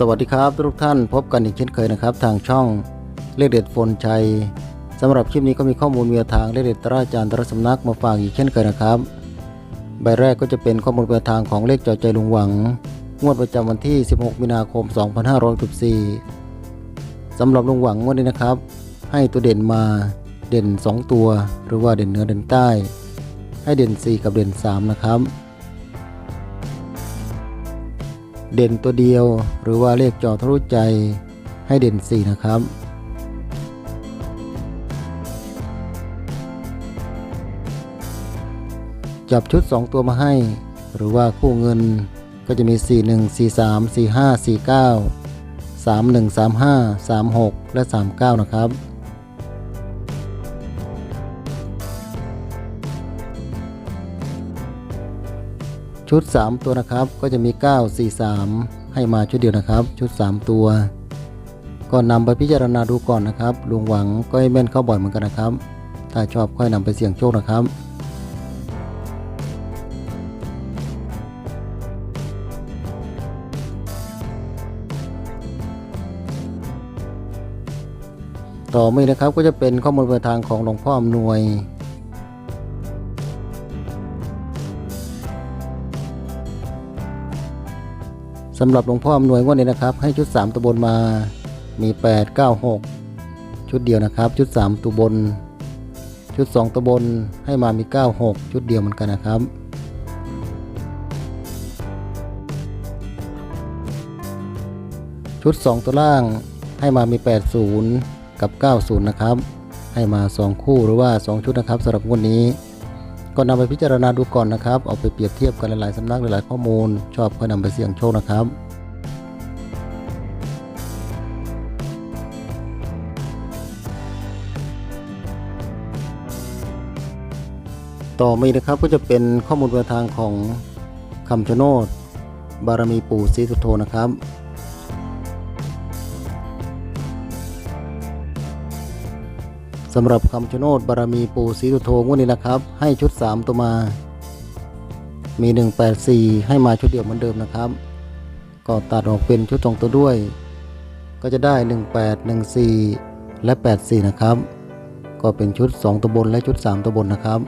สวัสดีครับทุกท่านพบกันอีกเช่นเคยนะครับ ทางช่องเลขเด็ดโฟนชัยสำหรับคลิปนี้ก็มีข้อมูลมีแนวทางเลขเด็ดตราจารย์ตรสำนักมาฝากอีกเช่นเคยนะครับ ใบแรกก็จะเป็นข้อมูลแนวทางของเลขจอใจลุงหวัง งวดประจำวันที่ 16 มีนาคม 2564สำหรับลุงหวังงวดนี้นะครับ ให้ตัวเด่นมาเด่น 2 ตัว หรือว่าเด่นเหนือเด่นใต้ ให้เด่น 4 กับเด่น 3 นะครับ เด่นตัวเดียว หรือว่าเลขจอทะลุใจให้เด่น 4 นะครับ จับชุด 2 ตัวมาให้ หรือว่าคู่เงินก็จะมี 4 1 4 3 4 5 4 9 3 1 3 5 3 6 และ 39 นะครับ ชุด 3 ตัวนะครับ ก็จะมี 9 4 3 ให้มาชุดเดียวนะครับ ชุด 3 ตัว ก็นำไปพิจารณาดูก่อนนะครับ ลุงหวังก็ให้แม่นเข้าบ่อยเหมือนกันนะครับ ถ้าชอบค่อยนำไปเสี่ยงโชคนะครับต่อมานะครับก็จะเป็นข้อมูลเดินทางของหลวงพ่ออำนวย สำหรับหลวงพ่ออำนวยงวดนี้นะครับ ให้ชุด 3ตัวบนมามี 8 9 6 ชุดเดียวนะครับ ชุด 3 ตัวบน ชุด 2 ตัวบนให้มามี 9 6 ชุดเดียวเหมือนกันนะครับ ชุด 2 ตัวล่างให้มามี 80 กับ 90 นะครับ ให้มา 2 คู่หรือว่า 2 ชุดนะครับสำหรับงวดนี้ ก็นำไปพิจารณาดูก่อนนะครับ เอาไปเปรียบเทียบกันหลายๆสำนักหลายๆข้อมูล ชอบก็นำไปเสี่ยงโชคนะครับต่อมานะครับก็จะเป็นข้อมูลเดินทางของคำชะโนดบารมีปู่ศรีสุโธนะครับ สำหรับคำชะโนดบารมีปู่ศรีสุโธงวดนี้นะครับ ให้ชุด 3 ตัวมา มี 184 ให้มาชุดเดียวเหมือนเดิมนะครับ ก็ตัดออกเป็นชุดสองตัวด้วย ก็จะได้ 18 14 และ 84 นะครับ ก็เป็นชุด 2 ตัวบนและชุด 3 ตัวบนนะครับ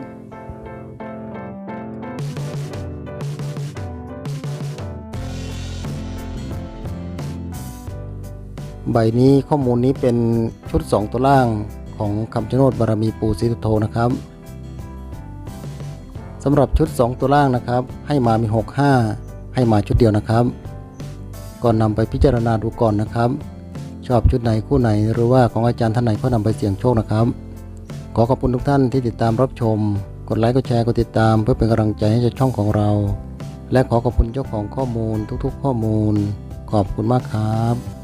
ใบนี้ข้อมูลนี้เป็นชุด 2 ตัวล่าง ของคำชะโนดบารมีปูศรีสุโธนะครับสำหรับชุด 2 ตัวล่างนะครับ ให้มามี 65 ให้มาชุดเดียวนะครับ ก่อนนำไปพิจารณาดูก่อนนะครับ ชอบชุดไหนคู่ไหนหรือว่าของอาจารย์ท่านไหนก็นำไปเสี่ยงโชคนะครับ ขอขอบคุณทุกท่านที่ติดตามรับชม กดไลค์กดแชร์กดติดตาม เพื่อเป็นกำลังใจให้ช่องของเรา และขอขอบคุณเจ้าของข้อมูลทุกๆ ข้อมูล ขอบคุณมากครับ